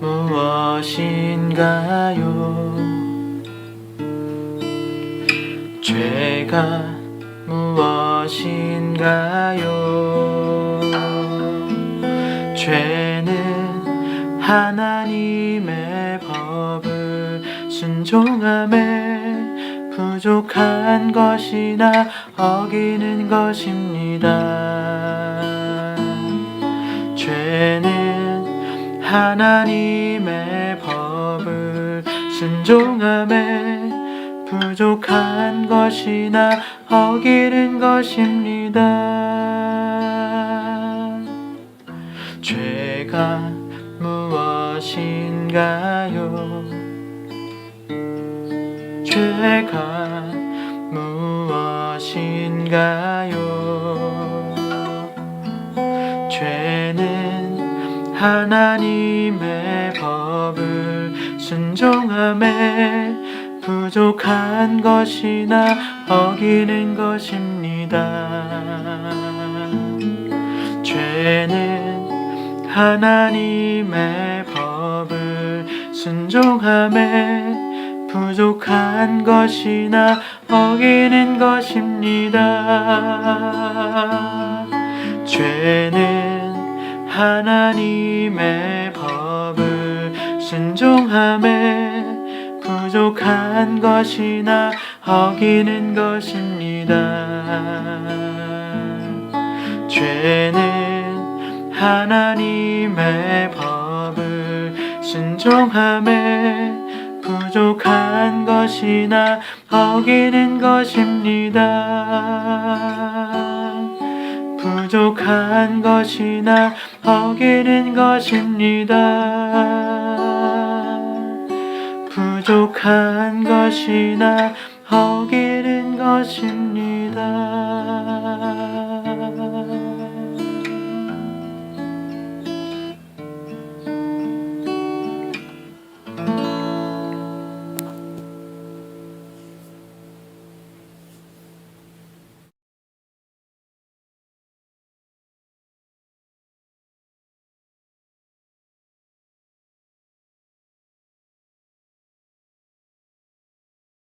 무엇인가요? 죄가 무엇인가요? 죄는 하나님의 법을 순종함에 부족한 것이나 어기는 것입니다. 죄는 하나님의 법을 순종함에 부족한 것이나 어기는 것입니다. 죄가 무엇인가요? 죄가 무엇인가요? 하나님의 법을 순종함에 부족한 것이나 어기는 것입니다. 죄는 하나님의 법을 순종함에 부족한 것이나 어기는 것입니다. 죄는 하나님의 법을 순종함에 부족한 것이나 어기는 것입니다. 죄는 하나님의 법을 순종함에 부족한 것이나 어기는 것입니다. 부족한 것이나 어기는 것입니다. 부족한 것이나 어기는 것입니다.